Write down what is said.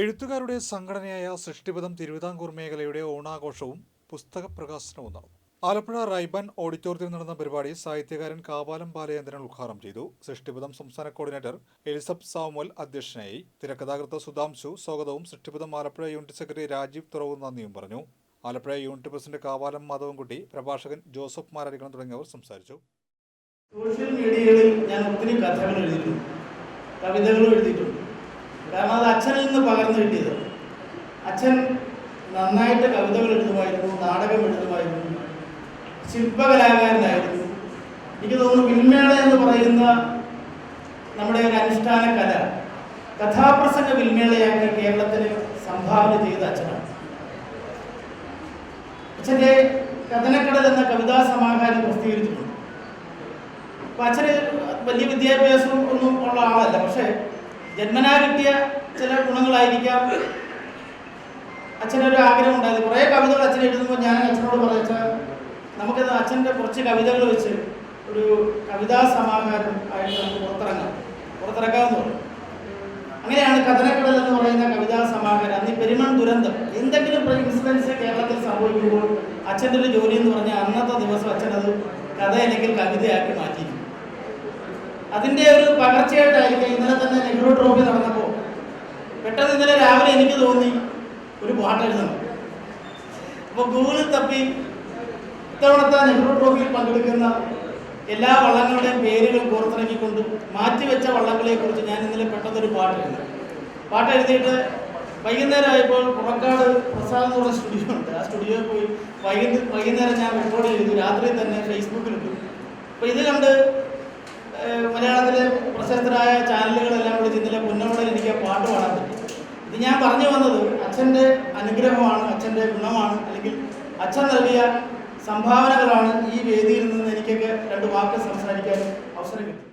എഴുത്തുകാരുടെ സംഘടനയായ സൃഷ്ടിപഥം തിരുവിതാംകൂർ മേഖലയുടെ ഓണാഘോഷവും പുസ്തക പ്രകാശനവും നടന്നു ആലപ്പുഴ റൈബൻ ഓഡിറ്റോറിയത്തിൽ നടന്ന പരിപാടി സാഹിത്യകാരൻ കാവാലം ബാലചന്ദ്രൻ ഉദ്ഘാടനം ചെയ്തു. സൃഷ്ടിപഥം സംസ്ഥാന കോർഡിനേറ്റർ എലിസബ് സാമുവൽ അധ്യക്ഷനായി. തിരക്കഥാകൃത്ത് സുധാംശു സ്വാഗതവും സൃഷ്ടിപഥം ആലപ്പുഴ യൂണിറ്റ് സെക്രട്ടറി രാജീവ് തുറവും നന്ദിയും പറഞ്ഞു. ആലപ്പുഴ യൂണിറ്റ് പ്രസിഡന്റ് കാവാലം മാധവൻകുട്ടി പ്രഭാഷകൻ ജോസഫ് മാരാരിക്കണം തുടങ്ങിയവർ സംസാരിച്ചു. സോഷ്യൽ മീഡിയകളിൽ ഞാൻ ഒത്തിരി കഥകൾ എഴുതിയിട്ടുണ്ട്. കവിതകളും എഴുതിയിട്ടുണ്ട്. കാരണം അത് അച്ഛനിൽ നിന്ന് പകർന്നു കിട്ടിയത്. അച്ഛൻ നന്നായിട്ട് കവിതകൾ എഴുതുമായിരുന്നു നാടകം എഴുതുമായിരുന്നു. ശില്പകലാകാരനായിരുന്നു. എനിക്ക് തോന്നുന്നു വിൽമേള എന്ന് പറയുന്ന നമ്മുടെ ഒരു അനുഷ്ഠാന കല കഥാപ്രസംഗ വിൽമേളയാക്കി കേരളത്തിന് സംഭാവന ചെയ്ത അച്ഛനാണ്. അച്ഛന്റെ കഥനക്കടൽ എന്ന കവിതാ സമാഹാരം പ്രസിദ്ധീകരിച്ചിട്ടുണ്ട്. അപ്പൊ അച്ഛന് വലിയ വിദ്യാഭ്യാസം ഒന്നും ഉള്ള ആളല്ല പക്ഷെ ജന്മനാ കിട്ടിയ ചില ഗുണങ്ങളായിരിക്കാം. അച്ഛനൊരു ആഗ്രഹം ഉണ്ടായത്. കുറേ കവിതകൾ അച്ഛൻ എഴുതുമ്പോൾ ഞാൻ അച്ഛനോട് പറഞ്ഞാൽ നമുക്ക് അച്ഛന്റെ കുറച്ച് കവിതകൾ വെച്ച് ഒരു കവിതാ സമാഹാരം ആയിട്ട് നമുക്ക് പുറത്തിറങ്ങാം. പുറത്തിറക്കാമെന്ന് പറഞ്ഞു. അങ്ങനെയാണ് കഥനക്കടൽ എന്ന് പറയുന്ന കവിതാ സമാഹാരം. അന്ന് പെരുമൺ ദുരന്തം എന്തെങ്കിലും ഇൻസിഡൻസ് കേരളത്തിൽ സംഭവിക്കുമ്പോൾ അച്ഛന്റെ ഒരു ജോലി എന്ന് പറഞ്ഞാൽ അന്നത്തെ ദിവസം അച്ഛനത് കഥ അല്ലെങ്കിൽ കവിതയാക്കി മാറ്റിയിരുന്നു അതിന്റെ ഒരു പകർച്ചയായിട്ടായിരിക്കും ഇന്നലെ തന്നെ നെഹ്റു ട്രോഫി നടന്നപ്പോൾ പെട്ടെന്ന് ഇന്നലെ രാവിലെ എനിക്ക് തോന്നി ഒരു പാട്ട് എഴുതണം അപ്പോൾ ഗൂഗിളിൽ തപ്പി ഇത്തവണത്തെ നെഹ്റു ട്രോഫിയിൽ പങ്കെടുക്കുന്ന എല്ലാ വള്ളങ്ങളുടെയും പേരുകൾ പുറത്തിറങ്ങിക്കൊണ്ട് മാറ്റിവെച്ച വള്ളങ്ങളെ കുറിച്ച് ഞാൻ ഇന്നലെ പെട്ടെന്നൊരു പാട്ട് എഴുതി. പാട്ട് എഴുതിയിട്ട് വൈകുന്നേരം ആയപ്പോൾ പുറക്കാട് പ്രസാദ് എന്ന് പറഞ്ഞ സ്റ്റുഡിയോ ഉണ്ട്. ആ സ്റ്റുഡിയോയിൽ പോയി വൈകുന്നേരം ഞാൻ റെക്കോർഡ് ചെയ്തു രാത്രി തന്നെ ഫേസ്ബുക്കിലിട്ടു അപ്പോൾ ഇത് കണ്ട് പ്രശസ്തരായ ചാനലുകളെല്ലാം കൂടി ഇന്നലെ പുന്നമടയിൽ എനിക്ക് പാട്ട് പാടാൻ പറ്റും. ഇത് ഞാൻ പറഞ്ഞു വന്നത് അച്ഛന്റെ അനുഗ്രഹമാണ് അച്ഛന്റെ ഗുണമാണ് അല്ലെങ്കിൽ അച്ഛൻ നൽകിയ സംഭാവനകളാണ് ഈ വേദിയിൽ നിന്ന് എനിക്കൊക്കെ രണ്ട് വാക്ക് സംസാരിക്കാൻ അവസരം കിട്ടി